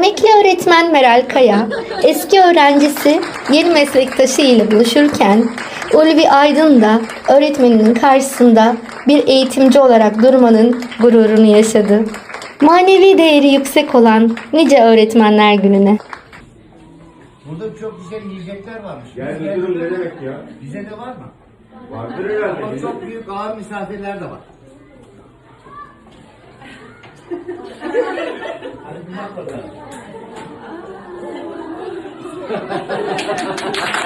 Emekli öğretmen Meral Kaya, eski öğrencisi yeni meslektaşı ile buluşurken Ulvi Aydın da öğretmeninin karşısında bir eğitimci olarak durmanın gururunu yaşadı. Manevi değeri yüksek olan nice öğretmenler gününe. Burada çok güzel yiyecekler varmış. Yani Bize- müdürüm ne demek ya? Bize de var mı? Vardır herhalde. Ama çok büyük ağır misafirler de var. ハハハハ。